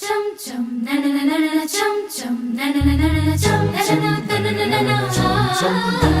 Chum chum na na na na na chum chum na na na na na chum na na na na na na na na na na.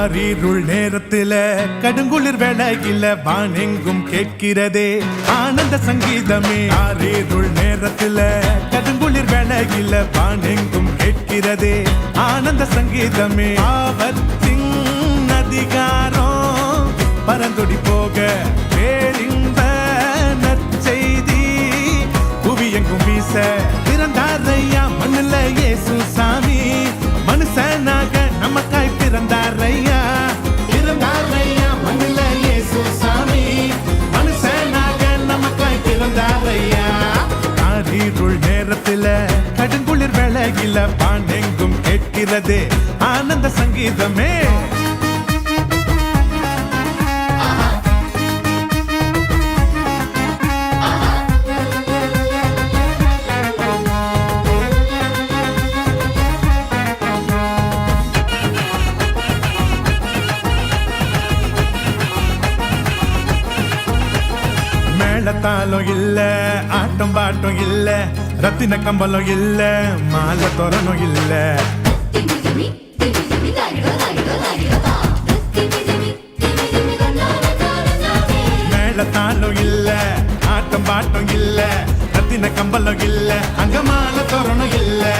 காரிருள் நேரத்தில கடுங்குளிர் வேளையில வானெங்கும் கேட்கிறதே. ஆனந்த சங்கீதமே. காரிருள் நேரத்தில கடுங்குளிர் வேளையில வானெங்கும் கேட்கிறதே. ஆனந்த சங்கீதமே. ஆபத்தின் அதிகாரம். பரந்தொடி போக பேரின்ப நற்செய்தி. புவியெங்கும் வீச பிறந்தாரையா மண்ணில் இயேசு. கடுங்குளிர் பாண்டெங்கும் கேட்கிறதே. ஆனந்த சங்கீதமே. மேளத்தாளம் இல்ல ஆட்டம் பாட்டம் இல்ல ரத்தின கம்பளம் இல்ல மாலை தோரணும் இல்ல. மேளத்தாளம் இல்ல ஆட்டம் பாட்டம் இல்ல ரத்தின கம்பளம் இல்ல அங்க மாலை தோரணும் இல்லை.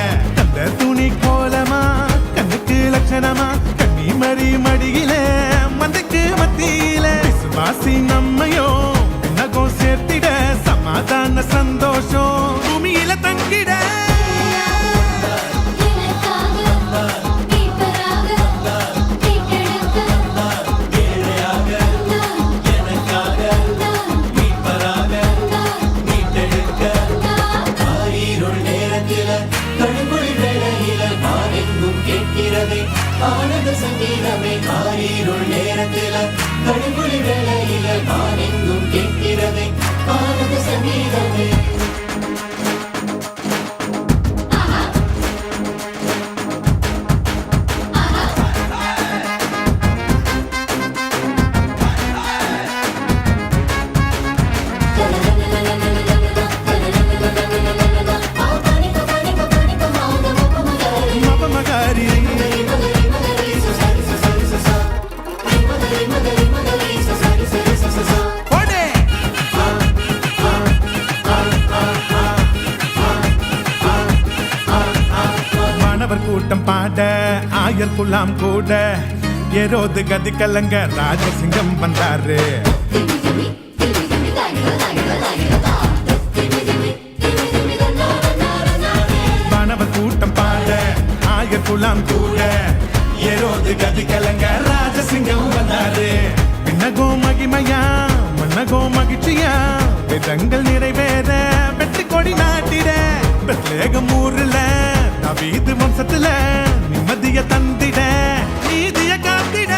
அதான சந்தோஷம். பூமியில தங்கிட. கேட்கிறதே. ஆனந்த சங்கீதமே காரீருள் நேரத்தில நான் எங்கும் கேட்கிறதே. ஆயர் குலாம் கூட. ஏரோது கதி கலங்க ராஜசிங்கம் வந்தாரு மாணவர் கூட்டம் பாட ஆயர் குலாம் கூட. ஏரோது கதி கலங்க ராஜசிங்கம் வந்தாரு பின்னகோ மகிமையா மன்னகோ மகிழ்ச்சியா. விதங்கள் நிறைவேற வெற்றி கொடி நாட்டிட. பெத்லேகம் ஊர்ல நவீது வம்சத்துல நிம்மதிய தந்திட நீதிய காத்திட.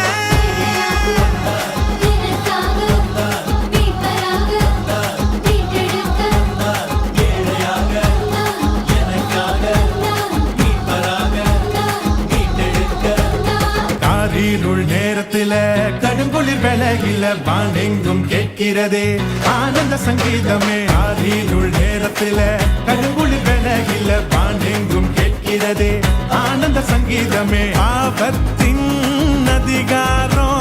காரிருள் நேரத்தில கடுங்குளிர் வேளையில வானெங்கும் கேட்கிறதே. ஆனந்த சங்கீதமே. காரிருள் நேரத்தில கடுங்குளிர் விலகில வானெங்கும் கேட்கிறதே ஆனந்த சங்கீதமே. ஆபத்தின் அதிகாரம்